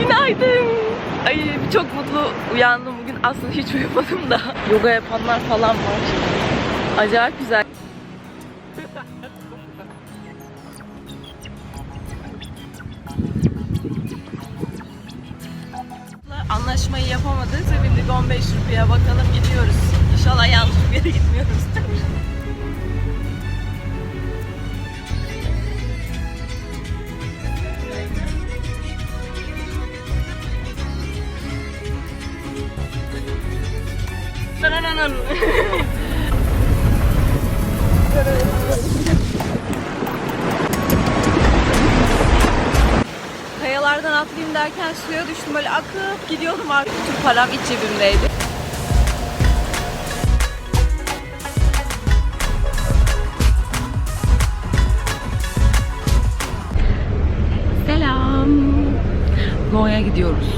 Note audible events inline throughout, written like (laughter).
Günaydın. Ay çok mutlu uyandım bugün. Aslında hiç uyumadım da. Yoga yapanlar falan var. Acayip güzel. Kayalardan atlayayım derken suya düştüm böyle akıp gidiyordum artık. Bütün param iç cebimdeydi. Selam. Goa'ya gidiyoruz.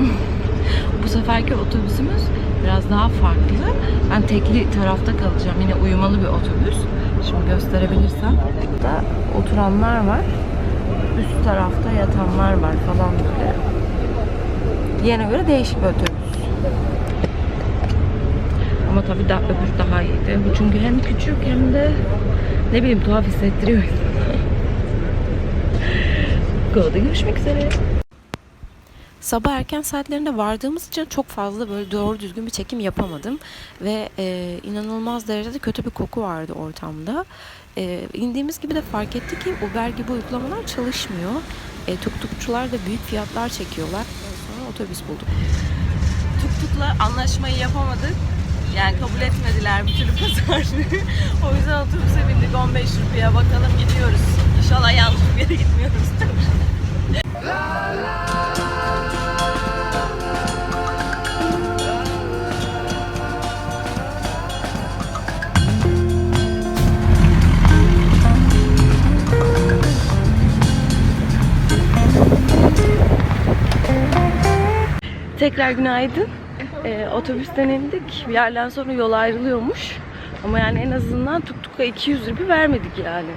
(laughs) Bu seferki otobüsümüz biraz daha farklı. Ben tekli tarafta kalacağım. Yine uyumalı bir otobüs. Şimdi gösterebilirsem. Burada oturanlar var. Üst tarafta yatanlar var falan böyle. Diğerine göre değişik bir otobüs. Ama tabii daha, öbür daha iyiydi. Bu çünkü hem küçük hem de ne bileyim tuhaf hissettiriyor insanı. (laughs) Go'da görüşmek üzere. Sabah erken saatlerinde vardığımız için çok fazla böyle doğru düzgün bir çekim yapamadım. Ve e, inanılmaz derecede kötü bir koku vardı ortamda. E, indiğimiz gibi de fark ettik ki Uber gibi uygulamalar çalışmıyor. E, tuktukçular da büyük fiyatlar çekiyorlar. Sonra otobüs bulduk. Tuktukla anlaşmayı yapamadık. Yani kabul etmediler bir türlü pazar. (laughs) o yüzden otobüse bindik 15 rupiye bakalım gidiyoruz. İnşallah yanlış bir yere gitmiyoruz. Tekrar günaydın. Ee, otobüsten indik. Bir yerden sonra yol ayrılıyormuş. Ama yani en azından tuktuka 200 rupi vermedik yani.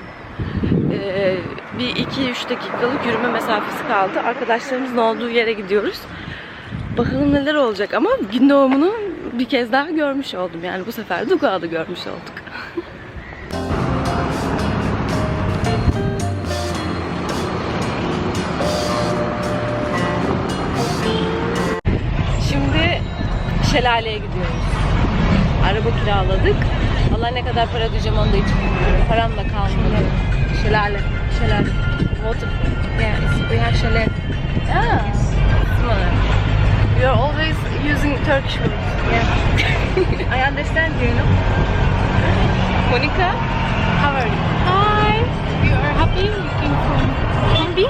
Ee, bir 2-3 dakikalık yürüme mesafesi kaldı. Arkadaşlarımızın olduğu yere gidiyoruz. Bakalım neler olacak ama gün doğumunu bir kez daha görmüş oldum. Yani bu sefer Duga'da görmüş olduk. (laughs) şelaleye gidiyoruz. Araba kiraladık. Allah ne kadar para ödeyeceğim onu da hiç bilmiyorum. Param da kalmadı. Şelale. Şelale. Water. Yeah, we have şelale. Yeah. Come on. You're always using Turkish words. Yeah. (laughs) I understand you, you know. Monica, how are you? Hi, you are happy? You came from Hambi?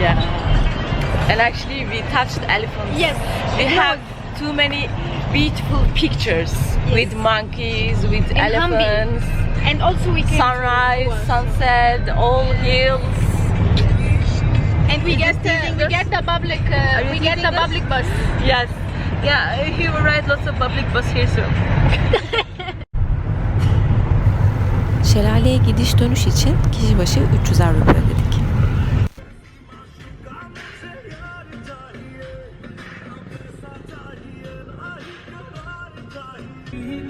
Yeah. And actually we touched elephants. Yes. We have. Too many beautiful pictures with monkeys, with Hambi. elephants, And also we came sunrise, to, sunset, all hills. and we get the, we get the public uh, we get the this? public bus. Yes. Yeah, he will ride lots of public bus here so. Şelaleye gidiş dönüş için kişi başı 300 Avrupa ödedik. Mm-hmm.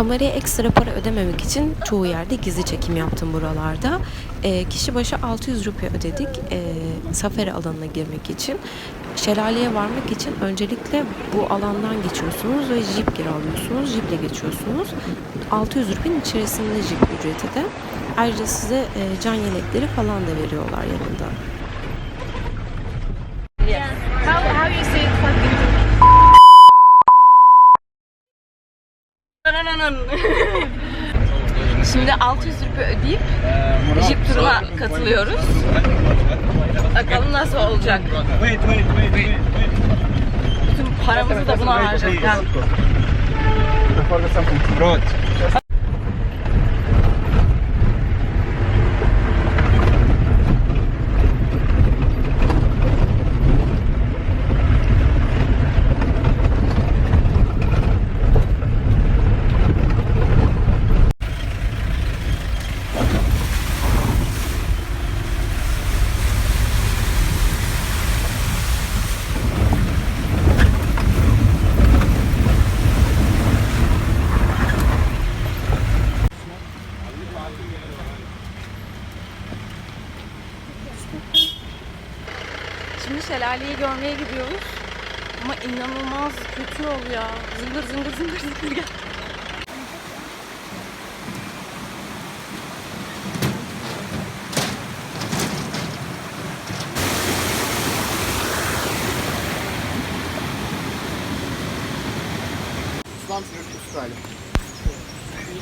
Kameraya ekstra para ödememek için çoğu yerde gizli çekim yaptım buralarda. Ee, kişi başı 600 rupiye ödedik ee, safari alanına girmek için. Şelaleye varmak için öncelikle bu alandan geçiyorsunuz ve jip kiralıyorsunuz. Jiple geçiyorsunuz. 600 rupinin içerisinde jip ücreti de. Ayrıca size e, can yelekleri falan da veriyorlar yanında. How how you say Şimdi 600 rupiye ödeyip jip turuna katılıyoruz. (laughs) Bakalım nasıl olacak. Bütün paramızı da buna harcadık. ha. Şelaleyi görmeye gidiyoruz. Ama inanılmaz kötü yol ya. Zıngır zıngır zıngır zıngır gel.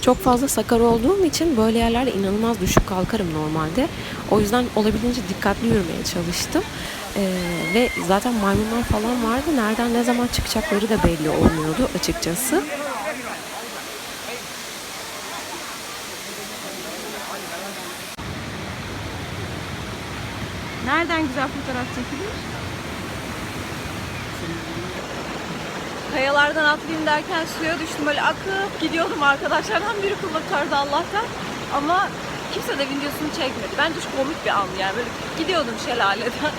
Çok fazla sakar olduğum için böyle yerlerde inanılmaz düşük kalkarım normalde. O yüzden olabildiğince dikkatli yürümeye çalıştım. Ee, ve zaten maymunlar falan vardı. Nereden ne zaman çıkacakları da belli olmuyordu açıkçası. Nereden güzel fotoğraf çekilir? Kayalardan atlayayım derken suya düştüm böyle akıp gidiyordum arkadaşlardan biri kurtardı Allah'tan ama kimse de videosunu çekmedi. Bence çok komik bir an yani böyle gidiyordum şelaleden.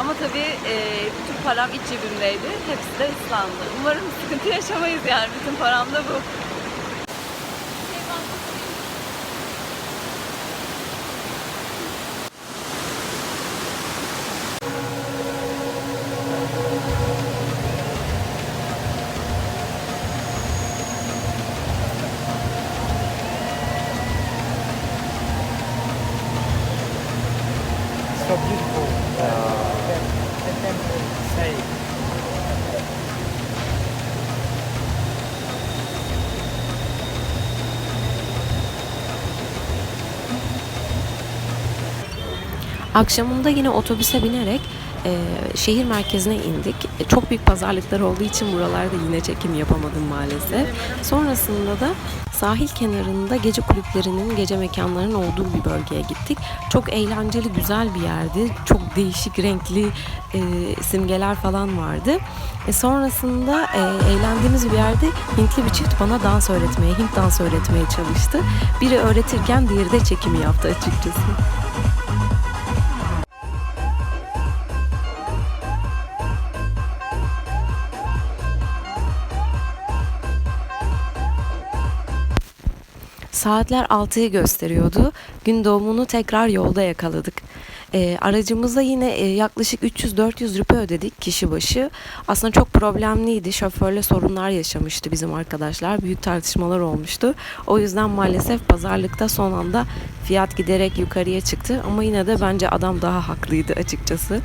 Ama tabii e, bütün param iç cebimdeydi. Hepsi de ıslandı. Umarım sıkıntı yaşamayız yani bütün param da bu. So beautiful. Uh, let them say. Akşamında yine otobüse binerek e, şehir merkezine indik. E, çok büyük pazarlıklar olduğu için buralarda yine çekim yapamadım maalesef. Sonrasında da sahil kenarında gece kulüplerinin, gece mekanlarının olduğu bir bölgeye gittik. Çok eğlenceli, güzel bir yerdi. Çok değişik renkli e, simgeler falan vardı. E, sonrasında e, eğlendiğimiz bir yerde Hintli bir çift bana dans öğretmeye, Hint dans öğretmeye çalıştı. Biri öğretirken diğeri de çekimi yaptı açıkçası. Saatler 6'yı gösteriyordu. Gün doğumunu tekrar yolda yakaladık. Ee, aracımıza yine e, yaklaşık 300-400 rupi ödedik kişi başı. Aslında çok problemliydi. Şoförle sorunlar yaşamıştı bizim arkadaşlar. Büyük tartışmalar olmuştu. O yüzden maalesef pazarlıkta son anda fiyat giderek yukarıya çıktı. Ama yine de bence adam daha haklıydı açıkçası.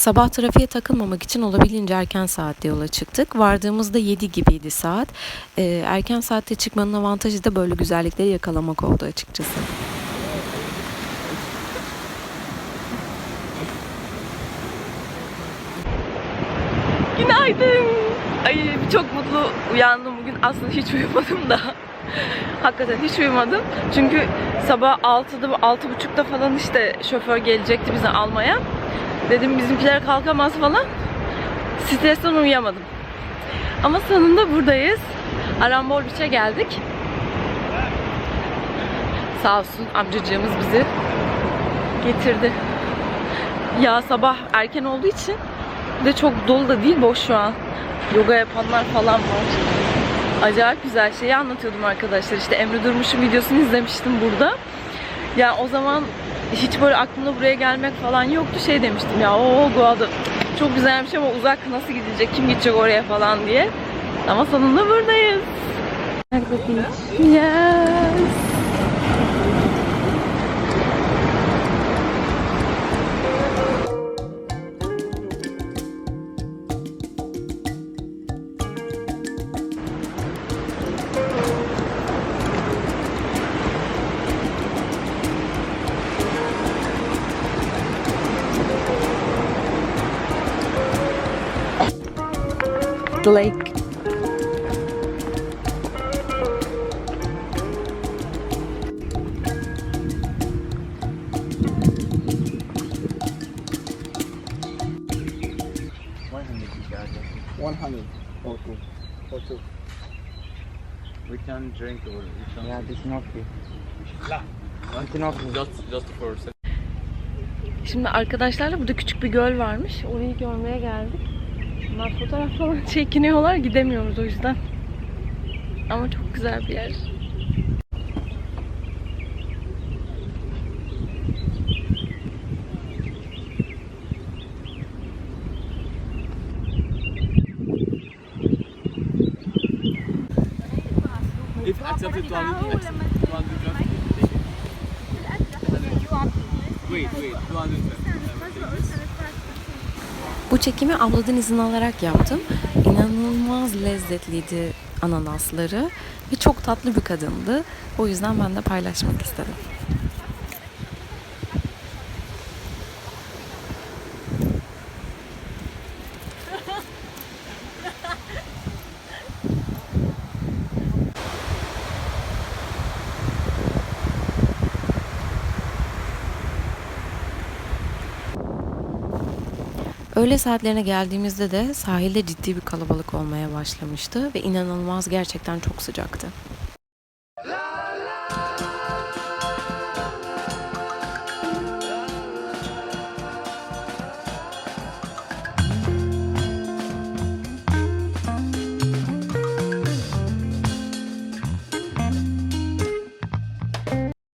Sabah trafiğe takılmamak için olabildiğince erken saatte yola çıktık. Vardığımızda 7 gibiydi saat. Ee, erken saatte çıkmanın avantajı da böyle güzellikleri yakalamak oldu açıkçası. Günaydın. Ay çok mutlu uyandım bugün. Aslında hiç uyumadım da. Hakikaten hiç uyumadım. Çünkü sabah 6'da 6.30'da falan işte şoför gelecekti bizi almaya. Dedim bizimkiler kalkamaz falan. Stresten uyuyamadım. Ama sonunda buradayız. Arambol Beach'e geldik. Sağ olsun amcacığımız bizi getirdi. Ya sabah erken olduğu için de çok dolu da değil boş şu an. Yoga yapanlar falan var. Acayip güzel şeyi anlatıyordum arkadaşlar. İşte Emre Durmuş'un videosunu izlemiştim burada. Yani o zaman hiç böyle aklımda buraya gelmek falan yoktu. Şey demiştim ya o Goa'da çok güzelmiş ama uzak nasıl gidecek, kim gidecek oraya falan diye. Ama sonunda buradayız. Yes. The lake. One hundred One hundred or two. Or two. We can drink or we can Yeah, this is not not free. just just for Şimdi arkadaşlarla burada küçük bir göl varmış. Orayı görmeye geldik. Bunlar fotoğraf falan çekiniyorlar. Gidemiyoruz o yüzden. Ama çok güzel bir yer. If accepted 200 accept- 200 just Wait, wait, 200 Bu çekimi abladan izin alarak yaptım. İnanılmaz lezzetliydi ananasları ve çok tatlı bir kadındı. O yüzden ben de paylaşmak istedim. Öğle saatlerine geldiğimizde de sahilde ciddi bir kalabalık olmaya başlamıştı ve inanılmaz gerçekten çok sıcaktı.